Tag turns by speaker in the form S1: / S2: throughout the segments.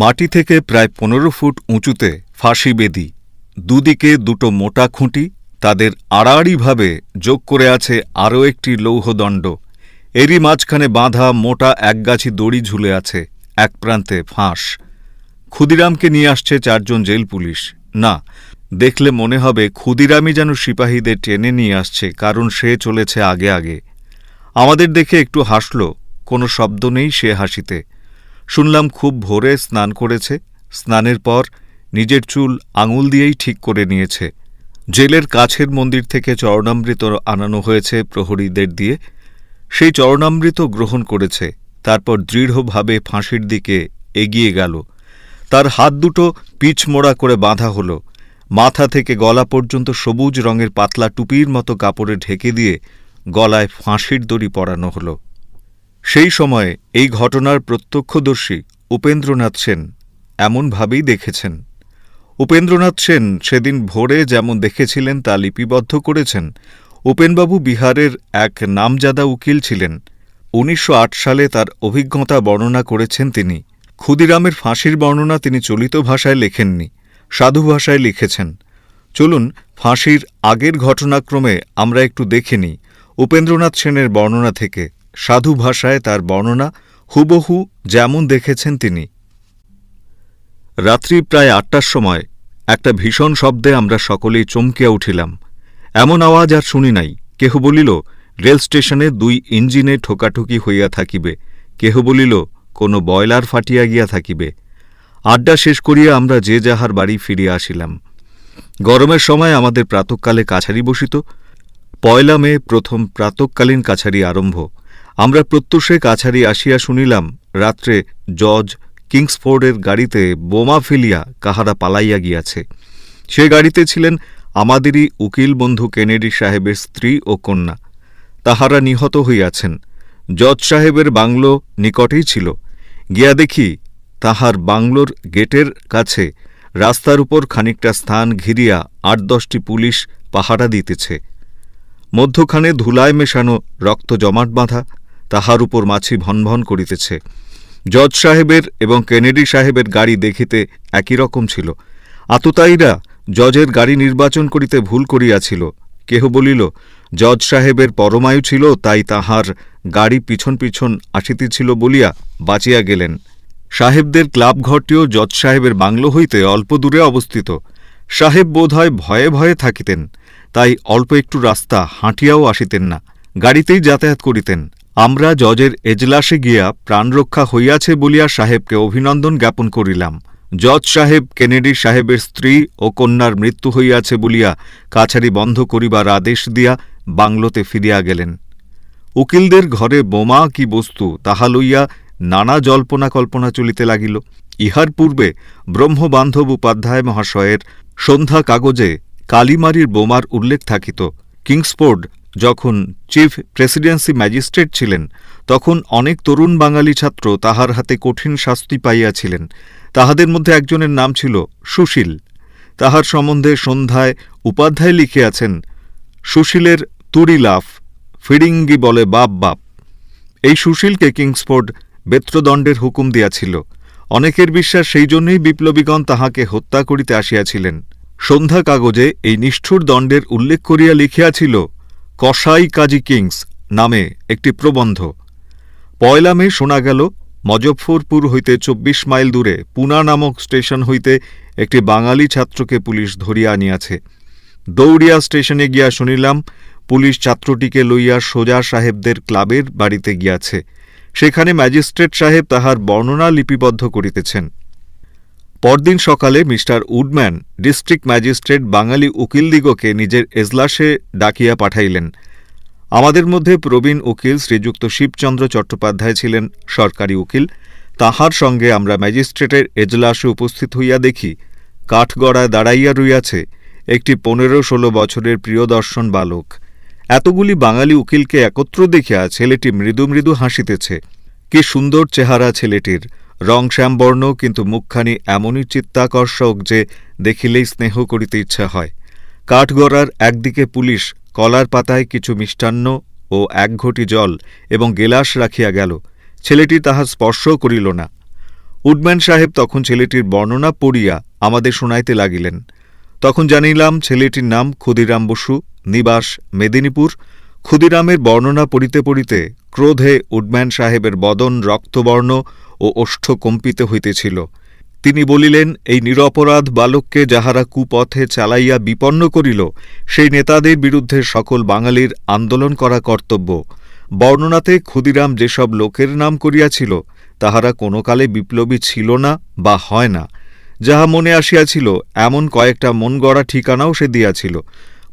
S1: মাটি থেকে প্রায় পনেরো ফুট উঁচুতে ফাঁসি বেদি। দুদিকে দুটো মোটা খুঁটি, তাদের আড়াআড়িভাবে যোগ করে আছে আরও একটি লৌহদণ্ড। এরই মাঝখানে বাঁধা মোটা একগাছি দড়ি ঝুলে আছে, এক প্রান্তে ফাঁস। ক্ষুদিরামকে নিয়ে আসছে চারজন জেল পুলিশ। না, দেখলে মনে হবে ক্ষুদিরামই যেন সিপাহীদের টেনে নিয়ে আসছে, কারণ সে চলেছে আগে আগে। আমাদের দেখে একটু হাসল, কোনো শব্দ নেই সে হাসিতে। শুনলাম খুব ভোরে স্নান করেছে। স্নানের পর নিজের চুল আঙুল দিয়েই ঠিক করে নিয়েছে। জেলের কাছের মন্দির থেকে চরণামৃত আনানো হয়েছে প্রহরীদের দিয়ে। সেই চরণামৃত গ্রহণ করেছে। তারপর দৃঢ়ভাবে ফাঁসির দিকে এগিয়ে গেল। তার হাত দুটো পিচমোড়া করে বাঁধা হল। মাথা থেকে গলা পর্যন্ত সবুজ রঙের পাতলা টুপির মতো কাপড়ে ঢেকে দিয়ে গলায় ফাঁসির দড়ি পরানো হল। সেই সময়ে এই ঘটনার প্রত্যক্ষদর্শী উপেন্দ্রনাথ সেন এমনভাবেই দেখেছেন। উপেন্দ্রনাথ সেন সেদিন ভোরে যেমন দেখেছিলেন, তা লিপিবদ্ধ করেছেন। উপেনবাবু বিহারের এক নামজাদা উকিল ছিলেন। উনিশশো আট সালে তার অভিজ্ঞতা বর্ণনা করেছেন তিনি। ক্ষুদিরামের ফাঁসির বর্ণনা তিনি চলিত ভাষায় লেখেননি, সাধু ভাষায় লিখেছেন। চলুন, ফাঁসির আগের ঘটনাক্রমে আমরা একটু দেখে উপেন্দ্রনাথ সেনের বর্ণনা থেকে। সাধু ভাষায় তার বর্ণনা হুবহু যেমন দেখেছেন তিনি। রাত্রি প্রায় আটটার সময় একটা ভীষণ শব্দে আমরা সকলেই চমকিয়া উঠিলাম। এমন আওয়াজ আর শুনি নাই। কেহ বলিল, রেল স্টেশনে দুই ইঞ্জিনে ঠোকাঠুকি হইয়া থাকিবে। কেহ বলিল, কোনো বয়লার ফাটিয়া গিয়া থাকিবে। আড্ডা শেষ করিয়া আমরা যে যাহার বাড়ি ফিরিয়া আসিলাম। গরমের সময় আমাদের প্রাতকালে কাছারি বসিত। পয়লা মে প্রথম প্রাতকালীন কাছারি আরম্ভ। আমরা প্রত্যুষে কাছারি আসিয়া শুনিলাম, রাত্রে জজ কিংসফোর্ডের গাড়িতে বোমা ফেলিয়া কাহারা পালাইয়া গিয়াছে। সে গাড়িতে ছিলেন আমাদেরই উকিল বন্ধু কেনেডি সাহেবের স্ত্রী ও কন্যা। তাহারা নিহত হইয়াছেন। জজ সাহেবের বাংলো নিকটেই ছিল। গিয়া দেখি তাহার বাংলোর গেটের কাছে রাস্তার উপর খানিকটা স্থান ঘিরিয়া আট দশটি পুলিশ পাহারা দিতেছে। মধ্যখানে ধুলায় মেশানো রক্ত জমাট বাঁধা। তাহার উপর মাছি ভনভন করিতেছে। জজ সাহেবের এবং কেনেডি সাহেবের গাড়ি দেখিতে একই রকম ছিল। আততায়ীরা জজের গাড়ি নির্বাচন করিতে ভুল করিয়াছিল। কেহ বলিল, জজ সাহেবের পরমায়ু ছিল, তাই তাহার গাড়ি পিছন পিছন আসিতেছিল বলিয়া বাঁচিয়া গেলেন। সাহেবদের ক্লাবঘরটিও জজ সাহেবের বাংলো হইতে অল্প দূরে অবস্থিত। সাহেব বোধহয় ভয়ে ভয়ে থাকিতেন, তাই অল্প একটু রাস্তা হাঁটিয়াও আসিতেন না। গাড়িতেই যাতায়াত করিতেন। আমরা জজের এজলাসে গিয়া প্রাণরক্ষা হইয়াছে বলিয়া সাহেবকে অভিনন্দন জ্ঞাপন করিলাম। জজ সাহেব কেনেডি সাহেবের স্ত্রী ও কন্যার মৃত্যু হইয়াছে বলিয়া কাছারি বন্ধ করিবার আদেশ দিয়া বাংলোতে ফিরিয়া গেলেন। উকিলদের ঘরে বোমা কি বস্তু তাহা লইয়া নানা জল্পনা কল্পনা চলিতে লাগিল। ইহার পূর্বে ব্রহ্মবান্ধব উপাধ্যায় মহাশয়ের সন্ধ্যা কাগজে কালিমারির বোমার উল্লেখ থাকিত। কিংসফোর্ড যখন চিফ প্রেসিডেন্সি ম্যাজিস্ট্রেট ছিলেন, তখন অনেক তরুণ বাঙালি ছাত্র তাহার হাতে কঠিন শাস্তি পাইয়াছিলেন। তাহাদের মধ্যে একজনের নাম ছিল সুশীল। তাহার সম্বন্ধে সন্ধ্যায় উপাধ্যায় লিখিয়াছেন, সুশীলের তুড়ি লাফ ফিডিঙ্গি বলে বাপ বাপ। এই সুশীলকে কিংসফোর্ড বেত্রদণ্ডের হুকুম দিয়াছিল। অনেকের বিশ্বাস সেই জন্যই বিপ্লবীগণ তাহাকে হত্যা করিতে আসিয়াছিলেন। সন্ধ্যা কাগজে এই নিষ্ঠুর দণ্ডের উল্লেখ করিয়া লিখিয়াছিল কসাই কাজী কিংস নামে একটি প্রবন্ধ। পয়লা মে শোনা গেল মজফরপুর হইতে চব্বিশ মাইল দূরে পুনা নামক স্টেশন হইতে একটি বাঙালি ছাত্রকে পুলিশ ধরিয়া আনিয়াছে। দৌড়িয়া স্টেশনে গিয়া শুনিলাম, পুলিশ ছাত্রটিকে লইয়া সোজা সাহেবদের ক্লাবের বাড়িতে গিয়াছে। সেখানে ম্যাজিস্ট্রেট সাহেব তাহার বর্ণনা লিপিবদ্ধ করিতেছেন। পরদিন সকালে মিস্টার উডম্যান, ডিস্ট্রিক্ট ম্যাজিস্ট্রেট বাঙালি উকিলদিগকে নিজের এজলাসে ডাকিয়া পাঠাইলেন। আমাদের মধ্যে প্রবীণ উকিল শ্রীযুক্ত শিবচন্দ্র চট্টোপাধ্যায় ছিলেন সরকারি উকিল। তাহার সঙ্গে আমরা ম্যাজিস্ট্রেটের এজলাসে উপস্থিত হইয়া দেখি, কাঠগড়ায় দাঁড়াইয়া রইয়াছে একটি পনেরো ষোলো বছরের প্রিয়দর্শন বালক। এতগুলি বাঙালি উকিলকে একত্র দেখিয়া ছেলেটি মৃদু মৃদু হাসিতেছে। কি সুন্দর চেহারা ছেলেটির। রং শ্যামবর্ণ কিন্তু মুখখানি এমনই চিত্তাকর্ষক যে দেখিলেই স্নেহ করিতে ইচ্ছা হয়। কাঠগড়ার একদিকে পুলিশ কলার পাতায় কিছু মিষ্টান্ন ও এক ঘটি জল এবং গেলাস রাখিয়া গেল। ছেলেটি তাহা স্পর্শ করিল না। উডম্যান সাহেব তখন ছেলেটির বর্ণনা পড়িয়া আমাদের শোনাইতে লাগিলেন। তখন জানিলাম ছেলেটির নাম ক্ষুদিরাম বসু, নিবাস মেদিনীপুর। ক্ষুদিরামের বর্ণনা পড়িতে পড়িতে ক্রোধে উডম্যান সাহেবের বদন রক্তবর্ণ ও ওষ্ঠ কম্পিত হইতেছিল। তিনি বলিলেন, এই নিরপরাধ বালককে যাহারা কুপথে চালাইয়া বিপন্ন করিল, সেই নেতাদের বিরুদ্ধে সকল বাঙালির আন্দোলন করা কর্তব্য। বর্ণনাতে ক্ষুদিরাম যেসব লোকের নাম করিয়াছিল, তাহারা কোনো কালে বিপ্লবী ছিল না বা হয় না। যাহা মনে আসিয়াছিল, এমন কয়েকটা মন গড়া ঠিকানাও সে দিয়াছিল।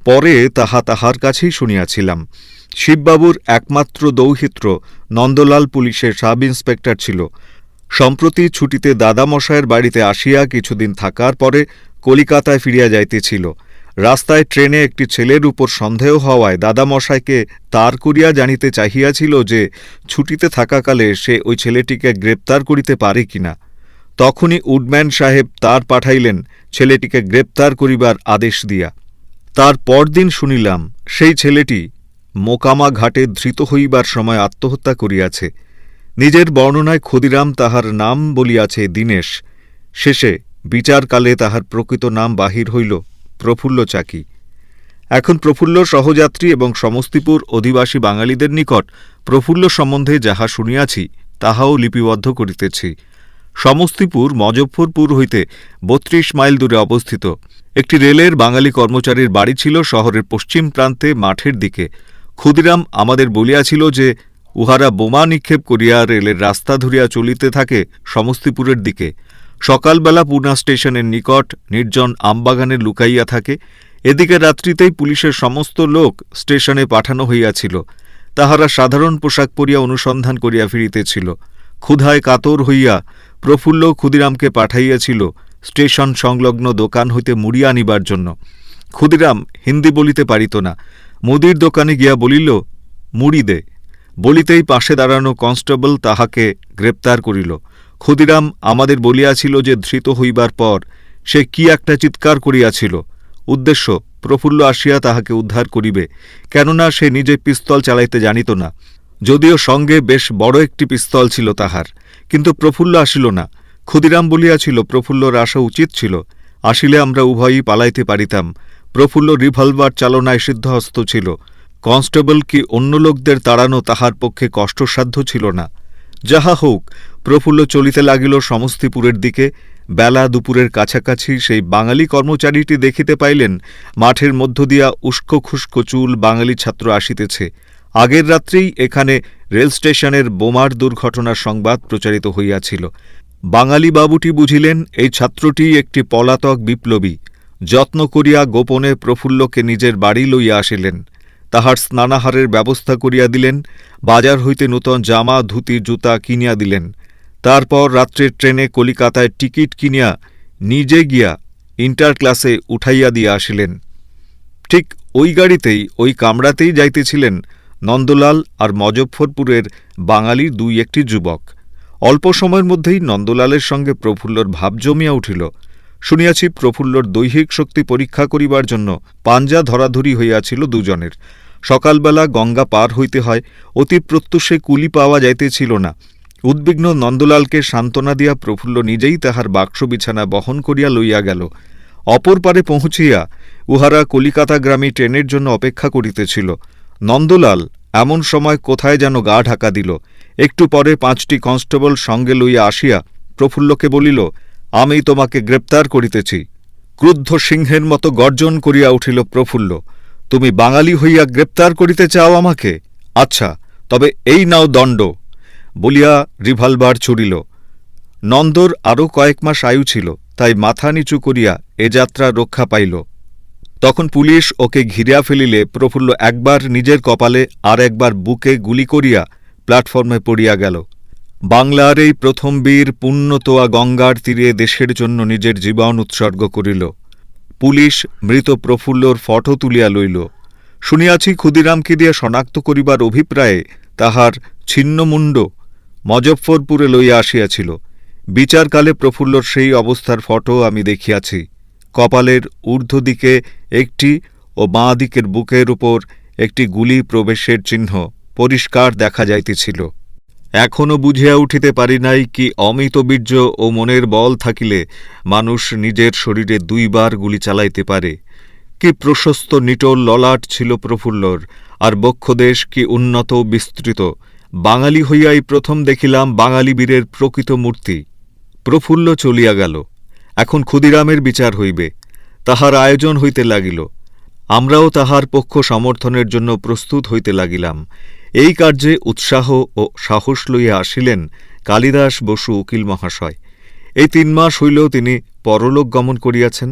S1: পরে তাহা তাহার কাছেই শুনিয়াছিলাম। শিববাবুর একমাত্র দৌহিত্র নন্দলাল পুলিশের সাব ইন্সপেক্টর ছিল। সম্প্রতি ছুটিতে দাদামশায়ের বাড়িতে আসিয়া কিছুদিন থাকার পরে কলিকাতায় ফিরিয়া যাইতেছিল। রাস্তায় ট্রেনে একটি ছেলের উপর সন্দেহ হওয়ায় দাদামশাইকে তার করিয়া জানিতে চাহিয়াছিল যে ছুটিতে থাকাকালে সে ওই ছেলেটিকে গ্রেপ্তার করিতে পারে কিনা। তখনই উডম্যান সাহেব তার পাঠাইলেন ছেলেটিকে গ্রেপ্তার করিবার আদেশ দিয়া। তার পরদিন শুনিলাম, সেই ছেলেটি মোকামা ঘাটে ধৃত হইবার সময় আত্মহত্যা করিয়াছে। নিজের বর্ণনায় ক্ষুদিরাম তাহার নাম বলিয়াছে দীনেশ। শেষে বিচারকালে তাহার প্রকৃত নাম বাহির হইল প্রফুল্ল চাকি। এখন প্রফুল্ল সহযাত্রী এবং সমস্তিপুর অধিবাসী বাঙালিদের নিকট প্রফুল্ল সম্বন্ধে যাহা শুনিয়াছি, তাহাও লিপিবদ্ধ করিতেছি। সমস্তিপুর মজফ্ফরপুর হইতে বত্রিশ মাইল দূরে অবস্থিত। একটি রেলের বাঙালি কর্মচারীর বাড়ি ছিল শহরের পশ্চিম প্রান্তে মাঠের দিকে। ক্ষুদিরাম আমাদের বলিয়াছিল যে উহারা বোমা নিক্ষেপ করিয়া রেলের রাস্তা ধরিয়া চলিতে থাকে সমস্তিপুরের দিকে। সকালবেলা পুনা স্টেশনের নিকট নির্জন আমবাগানে লুকাইয়া থাকে। এদিকে রাত্রিতেই পুলিশের সমস্ত লোক স্টেশনে পাঠানো হইয়াছিল। তাহারা সাধারণ পোশাক পরিয়া অনুসন্ধান করিয়া ফিরিতেছিল। ক্ষুধায় কাতর হইয়া প্রফুল্ল ক্ষুদিরামকে পাঠাইয়াছিল স্টেশন সংলগ্ন দোকান হইতে মুড়ি আনিবার জন্য। ক্ষুদিরাম হিন্দি বলিতে পারিত না। মুদির দোকানে গিয়া বলিল, মুড়ি দে। বলিতেই পাশে দাঁড়ানো কনস্টেবল তাহাকে গ্রেপ্তার করিল। ক্ষুদিরাম আমাদের বলিয়াছিল যে ধৃত হইবার পর সে কি একটা চিৎকার করিয়াছিল। উদ্দেশ্য, প্রফুল্ল আসিয়া তাহাকে উদ্ধার করিবে, কেননা সে নিজে পিস্তল চালাইতে জানিত না। যদিও সঙ্গে বেশ বড় একটি পিস্তল ছিল তাহার, কিন্তু প্রফুল্ল আসিল না। ক্ষুদিরাম বলিয়াছিল, প্রফুল্লর আসা উচিত ছিল, আসিলে আমরা উভয়ই পালাইতে পারিতাম। প্রফুল্ল রিভলভার চালনায় সিদ্ধহস্ত ছিল কনস্টেবল কি অন্য লোকদের তাড়ানো তাহার পক্ষে কষ্টসাধ্য ছিল না। যাহা হোক, প্রফুল্ল চলিতে লাগিল সমস্তিপুরের দিকে। বেলা দুপুরের কাছাকাছি সেই বাঙালি কর্মচারীটি দেখিতে পাইলেন, মাঠের মধ্য দিয়া উস্কো খুস্কো চুল বাঙালি ছাত্র আসিতেছে। আগের রাত্রেই এখানে রেল স্টেশনের বোমার দুর্ঘটনার সংবাদ প্রচারিত হইয়াছিল। বাঙালি বাবুটি বুঝিলেন, এই ছাত্রটি একটি পলাতক বিপ্লবী। যত্ন করিয়া গোপনে প্রফুল্লকে নিজের বাড়ি লইয়া আসিলেন। তাহার স্নানাহারের ব্যবস্থা করিয়া দিলেন, বাজার হইতে নূতন জামা, ধুতি, জুতা কিনিয়া দিলেন। তারপর রাত্রের ট্রেনে কলিকাতায় টিকিট কিনিয়া নিজে গিয়া ইন্টার ক্লাসে উঠাইয়া দিয়া আসিলেন। ঠিক ওই গাড়িতেই, ওই কামরাতেই যাইতেছিলেন নন্দলাল আর মজফ্ফরপুরের বাঙালির দুই একটি যুবক। অল্প সময়ের মধ্যেই নন্দলালের সঙ্গে প্রফুল্লর ভাব জমিয়া উঠিল। শুনিয়াছি প্রফুল্লর দৈহিক শক্তি পরীক্ষা করিবার জন্য পাঞ্জা ধরাধরি হইয়াছিল দুজনের। সকালবেলা গঙ্গা পার হইতে হয়, অতি প্রত্যুষে কুলি পাওয়া যাইতেছিল না। উদ্বিগ্ন নন্দলালকে সান্ত্বনা দিয়া প্রফুল্ল নিজেই তাহার বাক্স বিছানা বহন করিয়া লইয়া গেল। অপর পারে পৌঁছিয়া উহারা কলিকাতা গ্রামে ট্রেনের জন্য অপেক্ষা করিতেছিল। নন্দলাল, এমন সময় কোথায় যেন গা ঢাকা দিল। একটু পরে পাঁচটি কনস্টেবল সঙ্গে লইয়া আসিয়া প্রফুল্লকে বলিল আমি তোমাকে গ্রেপ্তার করিতেছি। ক্রুদ্ধ সিংহের মতো গর্জন করিয়া উঠিল প্রফুল্ল, তুমি বাঙালি হইয়া গ্রেপ্তার করিতে চাও আমাকে? আচ্ছা তবে এই নাও দণ্ড। বলিয়া রিভলভার ছুড়িল। নন্দর আরও কয়েক মাস আয়ু ছিল, তাই মাথা নিচু করিয়া এ যাত্রা রক্ষা পাইল। তখন পুলিশ ওকে ঘিরিয়া ফেলিলে প্রফুল্ল একবার নিজের কপালে আর একবার বুকে গুলি করিয়া প্ল্যাটফর্মে পড়িয়া গেল। বাংলার এই প্রথম বীর পুণ্যতোয়া গঙ্গার তীরে দেশের জন্য নিজের জীবন উৎসর্গ করিল। পুলিশ মৃত প্রফুল্লর ফটো তুলিয়া লইল। শুনিয়াছি ক্ষুদিরামকে দিয়া শনাক্ত করিবার অভিপ্রায়ে তাহার ছিন্নমুণ্ড মজফ্ফরপুরে লইয়া আসিয়াছিল। বিচারকালে প্রফুল্লর সেই অবস্থার ফটো আমি দেখিয়াছি। কপালের ঊর্ধ্ব দিকে একটি ও বাঁ দিকের বুকের উপর একটি গুলি প্রবেশের চিহ্ন পরিষ্কার দেখা যাইতেছিল। এখনও বুঝিয়া উঠিতে পারি নাই কি অমিত বীর্য ও মনের বল থাকিলে মানুষ নিজের শরীরে দুইবার গুলি চালাইতে পারে। কি প্রশস্ত নিটোল ললাট ছিল প্রফুল্লর, আর বক্ষদেশ কি উন্নত বিস্তৃত। বাঙালি হইয়াই প্রথম দেখিলাম বাঙালি বীরের প্রকৃত মূর্তি। প্রফুল্ল চলিয়া গেল। এখন ক্ষুদিরামের বিচার হইবে। তাহার আয়োজন হইতে লাগিল। আমরাও তাহার পক্ষ সমর্থনের জন্য প্রস্তুত হইতে লাগিলাম। এই কার্যে উৎসাহ ও সাহস লইয়া আসিলেন কালিদাস বসু উকিল মহাশয়। এই তিন মাস হইলেও তিনি পরলোক গমন করিয়াছেন।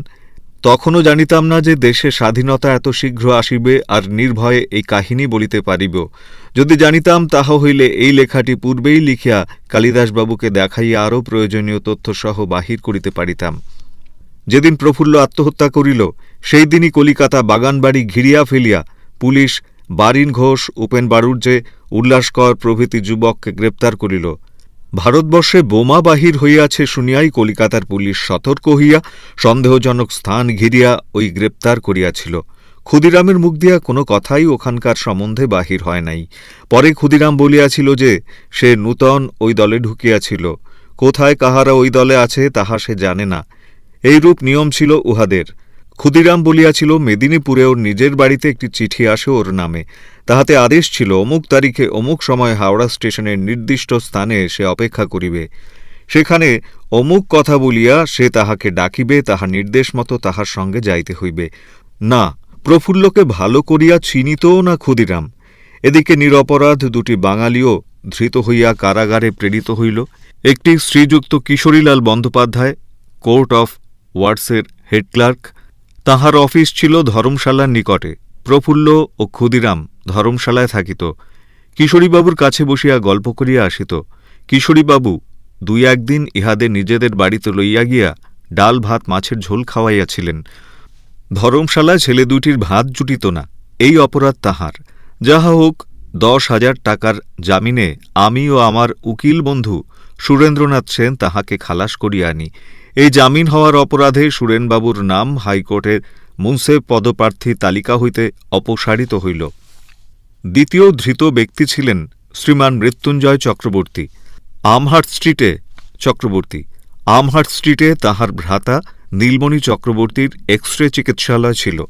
S1: তখনও জানিতাম না যে দেশে স্বাধীনতা এত শীঘ্র আসিবে আর নির্ভয়ে এই কাহিনী বলিতে পারিব। যদি জানিতাম, তাহা হইলে এই লেখাটি পূর্বেই লিখিয়া কালিদাসবাবুকে দেখাইয়া আরও প্রয়োজনীয় তথ্যসহ বাহির করিতে পারিতাম। যেদিন প্রফুল্ল আত্মহত্যা করিল, সেই দিনই কলিকাতা বাগানবাড়ি ঘিরিয়া ফেলিয়া পুলিশ বারিন ঘোষ, উপেন বাড়ুর্যে উল্লাসকর প্রভৃতি যুবককে গ্রেপ্তার করিল, ভারতবর্ষে বোমা বাহির হইয়াছে শুনিয়াই কলিকাতার পুলিশ সতর্ক হইয়া সন্দেহজনক স্থান ঘিরিয়া ওই গ্রেপ্তার করিয়াছিল। ক্ষুদিরামের মুখ দিয়া কোনো কথাই ওখানকার সম্বন্ধে বাহির হয় নাই। পরে ক্ষুদিরাম বলিয়াছিল যে, সে নূতন ওই দলে ঢুকিয়াছিল। কোথায় কাহারা ওই দলে আছে তাহা সে জানে না। এইরূপ নিয়ম ছিল উহাদের। ক্ষুদিরাম বলিয়াছিল মেদিনীপুরে ওর নিজের বাড়িতে একটি চিঠি আসে ওর নামে। তাহাতে আদেশ ছিল, অমুক তারিখে অমুক সময় হাওড়া স্টেশনের নির্দিষ্ট স্থানে সে অপেক্ষা করিবে। সেখানে অমুক কথা বলিয়া সে তাহাকে ডাকিবে, তাহা নির্দেশ মতো তাহার সঙ্গে যাইতে হইবে। না, প্রফুল্লকে ভালো করিয়া চিনিতও না ক্ষুদিরাম? এদিকে নিরপরাধ দুটি বাঙালিও ধৃত হইয়া কারাগারে প্রেরিত হইল। একটি শ্রীযুক্ত কিশোরীলাল বন্দ্যোপাধ্যায়, কোর্ট অফ ওয়ার্ডসের হেড ক্লার্ক তাহার অফিস ছিল ধর্মশালার নিকটে। প্রফুল্ল ও ক্ষুদিরাম ধর্মশালায় থাকিত। কিশোরীবাবুর কাছে বসিয়া গল্প করিয়া আসিত। কিশোরীবাবু দুই একদিন ইহাদের নিজেদের বাড়িতে লইয়া গিয়া ডাল ভাত মাছের ঝোল খাওয়াইয়াছিলেন। ধর্মশালায় ছেলে দুইটির ভাত জুটিত না, এই অপরাধ তাহার। যাহা হোক, দশ হাজার টাকার জামিনে আমি ও আমার উকিল বন্ধু সুরেন্দ্রনাথ সেন তাহাকে খালাস করিয়া আনি। এই জামিন হওয়ার অপরাধে সুরেনবাবুর নাম হাইকোর্টের মুন্সেফ পদপ্রার্থী তালিকা হইতে অপসারিত হইল। দ্বিতীয় ধৃত ব্যক্তি ছিলেন শ্রীমান মৃত্যুঞ্জয় চক্রবর্তী। আমহার্ট স্ট্রিটে চক্রবর্তী। আমহার্ট স্ট্রিটে তাহার ভ্রাতা নীলমণি চক্রবর্তীর এক্স রে চিকিৎসালয় ছিল।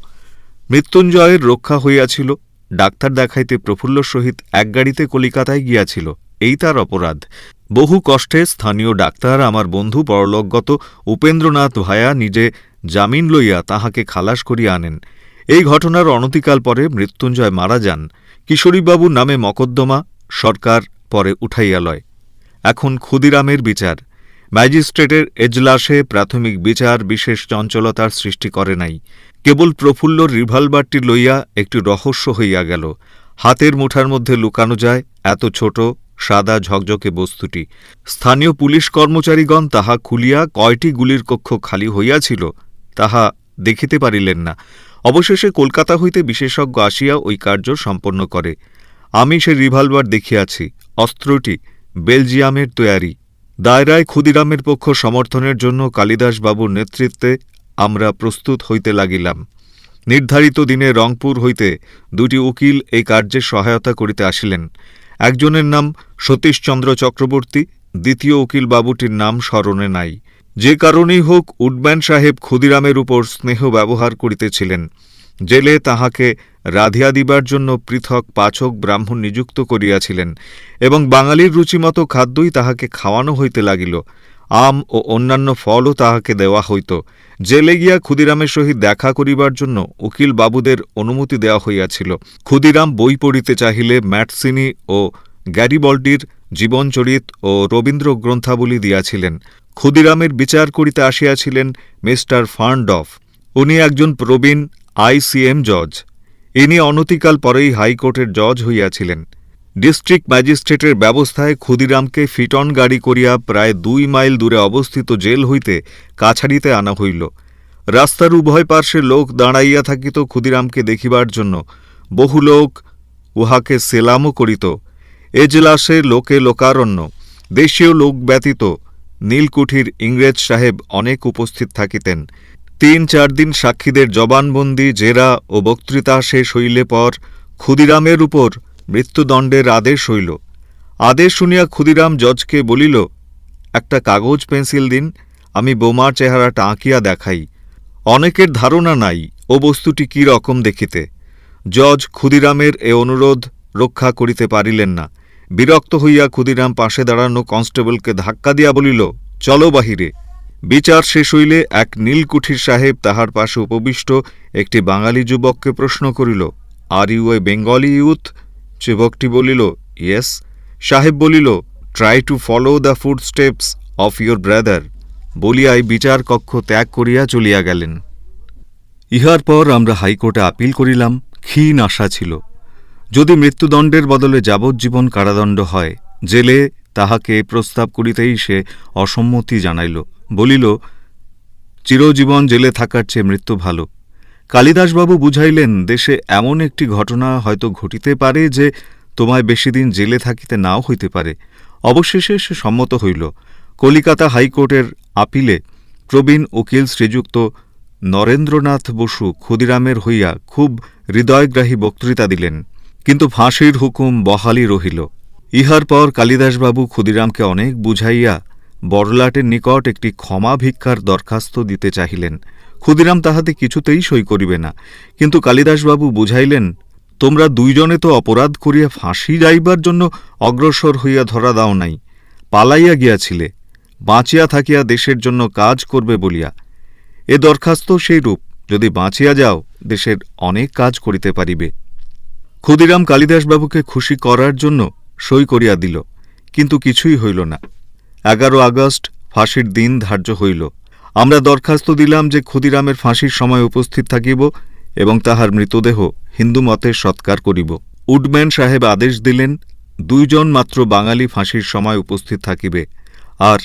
S1: মৃত্যুঞ্জয়ের রক্ষা হইয়াছিল, ডাক্তার দেখাইতে প্রফুল্ল সহিত এক গাড়িতে কলিকাতায় গিয়াছিল। এই তার অপরাধ। বহু কষ্টে স্থানীয় ডাক্তার আমার বন্ধু পরলোকগত উপেন্দ্রনাথ ভায়া নিজে জামিন লইয়া তাহাকে খালাস করিয়া আনেন। এই ঘটনার অনতিকাল পরে মৃত্যুঞ্জয় মারা যান। কিশোরীবাবু নামে মকদ্দমা সরকার পরে উঠাইয়া লয়। এখন ক্ষুদিরামের বিচার। ম্যাজিস্ট্রেটের এজলাসে প্রাথমিক বিচার বিশেষ চঞ্চলতার সৃষ্টি করে নাই। কেবল প্রফুল্ল রিভলভারটি লইয়া একটি রহস্য হইয়া গেল। হাতের মুঠার মধ্যে লুকানো যায়, এত ছোট সাদা ঝকঝকে বস্তুটি। স্থানীয় পুলিশ কর্মচারীগণ তাহা খুলিয়া কয়টি গুলির কক্ষ খালি হইয়াছিল তাহা দেখিতে পারিলেন না। অবশেষে কলকাতা হইতে বিশেষজ্ঞ আসিয়া ওই কার্য সম্পন্ন করে। আমি সে রিভলভার দেখিয়াছি, অস্ত্রটি বেলজিয়ামের তৈয়ারি। দায়রায় ক্ষুদিরামের পক্ষ সমর্থনের জন্য কালিদাসবাবুর নেতৃত্বে আমরা প্রস্তুত হইতে লাগিলাম। নির্ধারিত দিনে রংপুর হইতে দুটি উকিল এই কার্যে সহায়তা করিতে আসিলেন। একজনের নাম সতীশচন্দ্র চক্রবর্তী, দ্বিতীয় উকিল বাবুটির নাম স্মরণে নাই। যে কারণেই হোক উডম্যান সাহেব ক্ষুদিরামের উপর স্নেহ ব্যবহার করিতেছিলেন। জেলে তাহাকে রাধিয়া দিবার জন্য পৃথক পাচক ব্রাহ্মণ নিযুক্ত করিয়াছিলেন এবং বাঙালির রুচিমতো খাদ্যই তাহাকে খাওয়ানো হইতে লাগিল। আম ও অন্যান্য ফলও তাহাকে দেওয়া হইত। জেলে গিয়া ক্ষুদিরামের সহিত দেখা করিবার জন্য উকিল বাবুদের অনুমতি দেওয়া হইয়াছিল। ক্ষুদিরাম বই পড়িতে চাহিলে ম্যাটসিনি ও গ্যারিবল্ডির জীবনচরিত ও রবীন্দ্র গ্রন্থাবলী দিয়াছিলেন। ক্ষুদিরামের বিচার করিতে আসিয়াছিলেন মিস্টার ফার্নডফ। উনি একজন প্রবীণ আইসিএম জজ। ইনি অনতিকাল পরেই হাইকোর্টের জজ হইয়াছিলেন। ডিস্ট্রিক্ট ম্যাজিস্ট্রেটের ব্যবস্থায় ক্ষুদিরামকে ফিটন গাড়ি করিয়া প্রায় দুই মাইল দূরে অবস্থিত জেল হইতে কাছাড়িতে আনা হইল। রাস্তার উভয় পার্শ্বে লোক দাঁড়াইয়া থাকিত ক্ষুদিরামকে দেখিবার জন্য। বহু লোক উহাকে সেলামও করিত। এজলাসে লোকে লোকারণ্য। দেশীয় লোক ব্যতীত নীলকুঠির ইংরেজ সাহেব অনেক উপস্থিত থাকিতেন। তিন চার দিন সাক্ষীদের জবানবন্দি, জেরা ও বক্তৃতা শেষ হইলে পর ক্ষুদিরামের উপর মৃত্যুদণ্ডের আদেশ হইল। আদেশ শুনিয়া ক্ষুদিরাম জজকে বলিল, একটা কাগজ, পেন্সিল দিন, আমি বোমার চেহারাটা আঁকিয়া দেখাই। অনেকের ধারণা নাই ও বস্তুটি কি রকম দেখিতে। জজ ক্ষুদিরামের এ অনুরোধ রক্ষা করিতে পারিলেন না। বিরক্ত হইয়া ক্ষুদিরাম পাশে দাঁড়ানো কনস্টেবলকে ধাক্কা দিয়া বলিল, চলো বাহিরে। বিচার শেষ হইলে এক নীলকুঠির সাহেব তাহার পাশে উপবিষ্ট একটি বাঙালি যুবককে প্রশ্ন করিল are you a Bengali youth? যুবকটি বলিল, ইয়েস। সাহেব বলিল, try to follow the footsteps of your brother. বলিয়াই বিচার কক্ষ ত্যাগ করিয়া চলিয়া গেলেন। ইহার পর আমরা হাইকোর্টে আপিল করিলাম, ক্ষীণ আশা ছিল। যদি মৃত্যুদণ্ডের বদলে যাবজ্জীবন কারাদণ্ড হয়, জেলে তাহাকে প্রস্তাব করিতেই সে অসম্মতি জানাইল। বলিল, চিরজীবন জেলে থাকার চেয়ে মৃত্যু ভালো। কালিদাসবাবু বুঝাইলেন, দেশে এমন একটি ঘটনা হয়তো ঘটিতে পারে যে তোমায় বেশিদিন জেলে থাকিতে নাও হইতে পারে। অবশেষে সে সম্মত হইল। কলিকাতা হাইকোর্টের আপিলে প্রবীণ উকিল শ্রীযুক্ত নরেন্দ্রনাথ বসু ক্ষুদিরামের হইয়া খুব হৃদয়গ্রাহী বক্তৃতা দিলেন, কিন্তু ফাঁসির হুকুম বহালি রহিল। ইহার পর কালিদাসবাবু ক্ষুদিরামকে অনেক বুঝাইয়া বড়লাটের নিকট একটি ক্ষমা ভিক্ষার দরখাস্ত দিতে চাহিলেন। ক্ষুদিরাম তাহাতে কিছুতেই সই করিবে না। কিন্তু কালিদাসবাবু বুঝাইলেন, তোমরা দুইজনে তো অপরাধ করিয়া ফাঁসি যাইবার জন্য অগ্রসর হইয়া ধরা দাও নাই, পালাইয়া গিয়াছিলে, বাঁচিয়া থাকিয়া দেশের জন্য কাজ করবে বলিয়া। এ দরখাস্ত সেই রূপ, যদি বাঁচিয়া যাও, দেশের অনেক কাজ করিতে পারিবে। ক্ষুদিরাম কালিদাসবাবুকে খুশি করার জন্য সই করিয়া দিল, কিন্তু কিছুই হইল না। এগারো আগস্ট ফাঁসির দিন ধার্য হইল। আমরা দরখাস্ত দিলাম যে ক্ষুদিরামের ফাঁসির সময় উপস্থিত থাকিব এবং তাহার মৃতদেহ হিন্দু মতে সৎকার করিব। উডম্যান সাহেব আদেশ দিলেন, দুইজন মাত্র বাঙালি ফাঁসির সময় উপস্থিত থাকিবে আর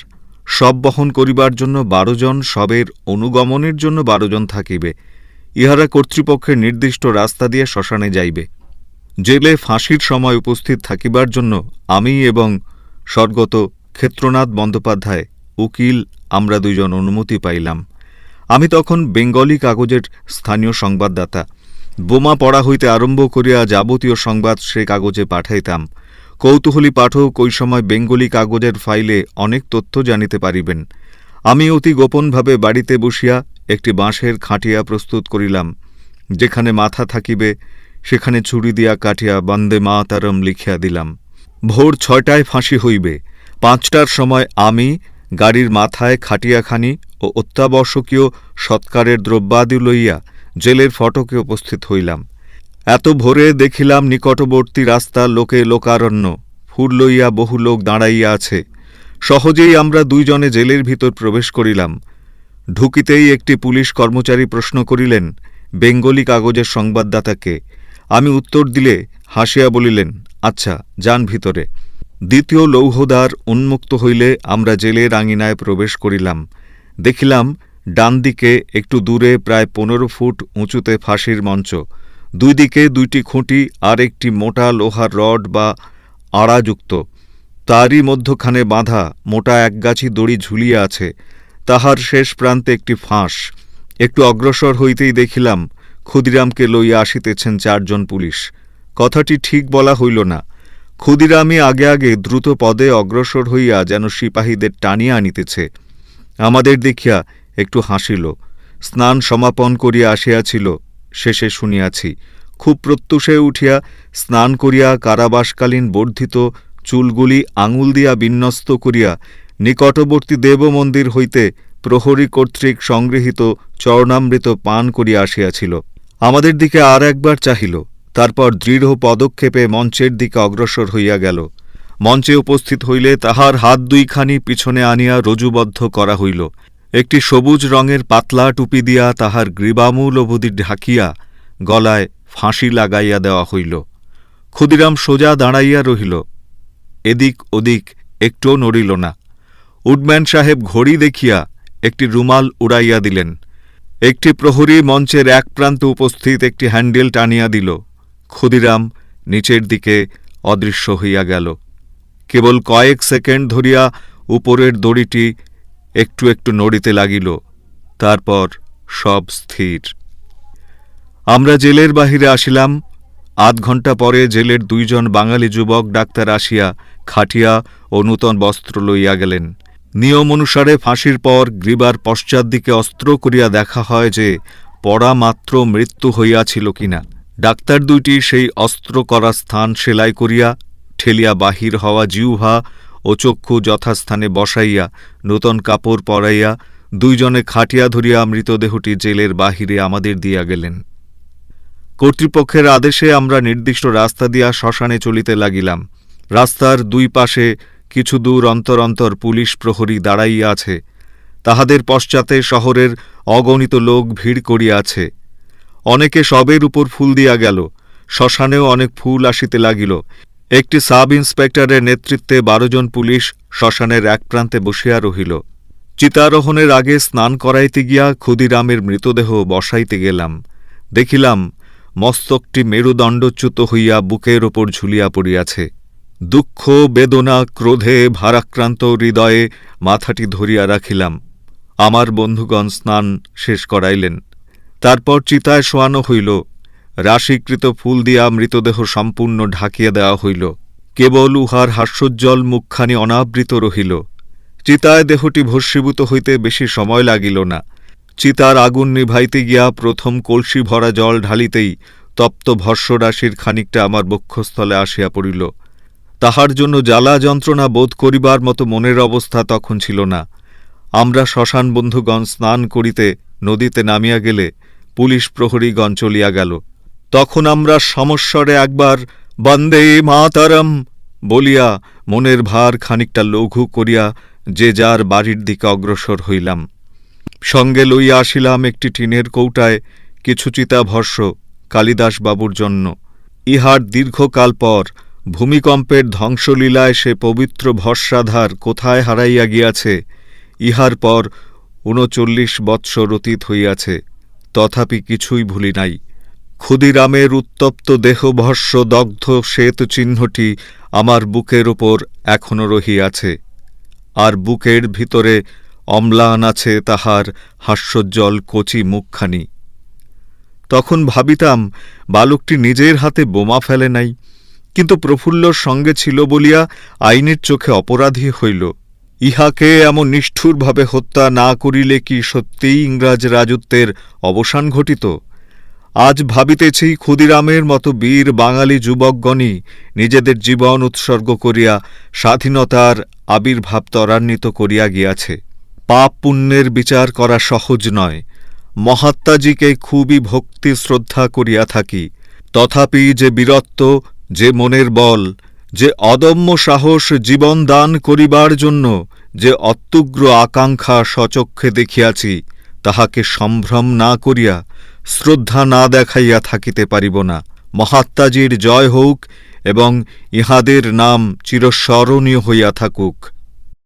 S1: সব বহন করিবার জন্য বারো জন, সবের অনুগমনের জন্য বারো জন থাকিবে। ইহারা কর্তৃপক্ষের নির্দিষ্ট রাস্তা দিয়ে শ্মশানে যাইবে। জেলে ফাঁসির সময় উপস্থিত থাকিবার জন্য আমি এবং স্বর্গত ক্ষেত্রনাথ বন্দ্যোপাধ্যায় উকিল আমরা দুইজন অনুমতি পাইলাম। আমি তখন বেঙ্গলি কাগজের স্থানীয় সংবাদদাতা। বোমা পড়া হইতে আরম্ভ করিয়া যাবতীয় সংবাদ সে কাগজে পাঠাইতাম। কৌতূহলী পাঠক ওই সময় বেঙ্গলি কাগজের ফাইলে অনেক তথ্য জানিতে পারিবেন। আমি অতি গোপনভাবে বাড়িতে বসিয়া একটি বাঁশের খাটিয়া প্রস্তুত করিলাম, যেখানে মাথা থাকিবে, সেখানে ছুরি দিয়া কাটিয়া বন্দে মা তারম লিখিয়া দিলাম। ভোর ছয়টায় ফাঁসি হইবে। পাঁচটার সময় আমি গাড়ির মাথায় খাটিয়াখানি ও অত্যাবশ্যকীয় সৎকারের দ্রব্যাদি লইয়া জেলের ফটকে উপস্থিত হইলাম। এত ভোরে দেখিলাম নিকটবর্তী রাস্তা লোকে লোকারণ্য, ফুল লইয়া বহু লোক দাঁড়াইয়া আছে। সহজেই আমরা দুইজনে জেলের ভিতর প্রবেশ করিলাম। ঢুকিতেই একটি পুলিশ কর্মচারী প্রশ্ন করিলেন, বেঙ্গলি কাগজের সংবাদদাতাকে? আমি উত্তর দিলে হাসিয়া বলিলেন আচ্ছা যান ভিতরে। দ্বিতীয় লৌহদ্বার উন্মুক্ত হইলে আমরা জেলের আঙিনায় প্রবেশ করিলাম। দেখিলাম ডান দিকে একটু দূরে প্রায় পনেরো ফুট উঁচুতে ফাঁসির মঞ্চ। দুই দিকে দুইটি খুঁটি আর একটি মোটা লোহার রড বা আড়াযুক্ত। তারই মধ্যখানে বাঁধা মোটা একগাছি দড়ি ঝুলিয়া আছে। তাহার শেষ প্রান্তে একটি ফাঁস। একটু অগ্রসর হইতেই দেখিলাম, ক্ষুদিরামকে লইয়া আসিতেছেন চারজন পুলিশ। কথাটি ঠিক বলা হইল না। ক্ষুদিরামই আগে আগে দ্রুত পদে অগ্রসর হইয়া যেন সিপাহীদের টানিয়া আনিতেছে। আমাদের দেখিয়া একটু হাসিল। স্নান সমাপন করিয়া আসিয়াছিল, শেষে শুনিয়াছি, খুব প্রত্যুষে উঠিয়া স্নান করিয়া কারাবাসকালীন বর্ধিত চুলগুলি আঙুল দিয়া বিন্যস্ত করিয়া নিকটবর্তী দেবমন্দির হইতে প্রহরী কর্তৃক সংগৃহীত চরণামৃত পান করিয়া আসিয়াছিল। আমাদের দিকে আর একবার চাহিল। তারপর দৃঢ় পদক্ষেপে মঞ্চের দিকে অগ্রসর হইয়া গেল। মঞ্চে উপস্থিত হইলে তাহার হাত দুইখানি পিছনে আনিয়া রজুবদ্ধ করা হইল। একটি সবুজ রঙের পাতলা টুপি দিয়া তাহার গ্রীবামূল অবধি ঢাকিয়া গলায় ফাঁসি লাগাইয়া দেওয়া হইল। ক্ষুদিরাম সোজা দাঁড়াইয়া রহিল। এদিক ওদিক একটুও নড়িল না। উডম্যান সাহেব ঘড়ি দেখিয়া একটি রুমাল উড়াইয়া দিলেন। একটি প্রহরী মঞ্চের এক প্রান্তে উপস্থিত একটি হ্যান্ডেল টানিয়া দিল। ক্ষুদিরাম নিচের দিকে অদৃশ্য হইয়া গেল। কেবল কয়েক সেকেন্ড ধরিয়া উপরের দড়িটি একটু একটু নড়িতে লাগিল, তারপর সব স্থির। আমরা জেলের বাহিরে আসিলাম। আধ ঘণ্টা পরে জেলের দুইজন বাঙালি যুবক ডাক্তার আসিয়া খাটিয়া ও নূতন বস্ত্র লইয়া গেলেন। নিয়ম অনুসারে ফাঁসির পর গ্রীবার পশ্চাৎ দিকে অস্ত্র করিয়া দেখা হয় যে পড়া মাত্র মৃত্যু হইয়াছিল কিনা। ডাক্তার দুইটি সেই অস্ত্র করা স্থান সেলাই করিয়া, ঠেলিয়া বাহির হওয়া জিউহা ও চক্ষু যথাস্থানে বসাইয়া, নূতন কাপড় পরাইয়া, দুইজনে খাটিয়া ধরিয়া মৃতদেহটি জেলের বাহিরে আমাদের দিয়া গেলেন। কর্তৃপক্ষের আদেশে আমরা নির্দিষ্ট রাস্তা দিয়া শ্মশানে চলিতে লাগিলাম। রাস্তার দুই পাশে কিছু দূর অন্তর অন্তর পুলিশ প্রহরী দাঁড়াইয়া আছে। তাহাদের পশ্চাতে শহরের অগণিত লোক ভিড় করিয়াছে অনেকে সবের উপর ফুল দিয়া গেল। শ্মশানেও অনেক ফুল আসিতে লাগিল। একটি সাব ইন্সপেক্টরের নেতৃত্বে বারো জন পুলিশ শ্মশানের এক প্রান্তে বসিয়া রহিল। চিতারোহণের আগে স্নান করাইতে গিয়া ক্ষুদিরামের মৃতদেহ বসাইতে গেলাম। দেখিলাম মস্তকটি মেরুদণ্ডচ্যুত হইয়া বুকের ওপর ঝুলিয়া পড়িয়াছে। দুঃখ, বেদনা, ক্রোধে ভারাক্রান্ত হৃদয়ে মাথাটি ধরিয়া রাখিলাম। আমার বন্ধুগণ স্নান শেষ করাইলেন। তারপর চিতায় শোয়ানো হইল। রাশিকৃত ফুল দিয়া মৃতদেহ সম্পূর্ণ ঢাকিয়া দেওয়া হইল। কেবল উহার হাস্যোজ্জ্বল মুখখানি অনাবৃত রহিল। চিতায় দেহটি ভস্মীভূত হইতে বেশি সময় লাগিল না। চিতার আগুন নিভাইতে গিয়া প্রথম কলসি ভরা জল ঢালিতেই তপ্ত ভস্যরাশির খানিকটা আমার বক্ষস্থলে আসিয়া পড়িল। তাহার জন্য জ্বালা যন্ত্রণা বোধ করিবার মতো মনের অবস্থা তখন ছিল না। আমরা শ্মশান বন্ধুগণ স্নান করিতে নদীতে নামিয়া গেলে পুলিশ প্রহরীগণ চলিয়া গেল। তখন আমরা সমস্বরে একবার, বন্দে মাতারম! বলিয়া মনের ভার খানিকটা লঘু করিয়া যে যার বাড়ির দিকে অগ্রসর হইলাম। সঙ্গে লইয়া আসিলাম একটি টিনের কৌটায়, কিছু চিতাভস্য কালিদাসবাবুর জন্য। ইহার দীর্ঘকাল পর ভূমিকম্পের ধ্বংসলীলায় সে পবিত্র ভস্যাধার কোথায় হারাইয়া গিয়াছে, ইহার পর ঊনচল্লিশ বৎসর অতীত হইয়াছে। তথাপি কিছুই ভুলি নাই। ক্ষুদিরামের উত্তপ্ত দেহভস্য দগ্ধ শ্বেত চিহ্নটি আমার বুকের ওপর এখনও রহিয়াছে, আর বুকের ভিতরে অম্লান আছে তাহার হাস্যোজ্জ্বল কচি মুখখানি। তখন ভাবিতাম, বালকটি নিজের হাতে বোমা ফেলে নাই, কিন্তু প্রফুল্লর সঙ্গে ছিল বলিয়া আইনের চোখে অপরাধী হইল। ইহাকে এমন নিষ্ঠুরভাবে হত্যা না করিলে কি সত্যিই ইংরাজ রাজত্বের অবসান ঘটিত? আজ ভাবিতেছি ক্ষুদিরামের মতো বীর বাঙালি যুবকগণই নিজেদের জীবন উৎসর্গ করিয়া স্বাধীনতার আবির্ভাব ত্বরান্বিত করিয়া গিয়াছে। পাপ পুণ্যের বিচার করা সহজ নয়। মহাত্মাজিকে খুবই ভক্তি শ্রদ্ধা করিয়া থাকি। তথাপি যে বীরত্ব, যে মনের বল, যে অদম্য সাহস জীবন দান করিবার জন্য যে অত্যুগ্র আকাঙ্ক্ষা সচক্ষে দেখিয়াছি, তাহাকে সম্ভ্রম না করিয়া শ্রদ্ধা না দেখাইয়া থাকিতে পারিব না। মহাত্মাজির জয় হউক এবং ইহাদের নাম চিরস্মরণীয় হইয়া থাকুক।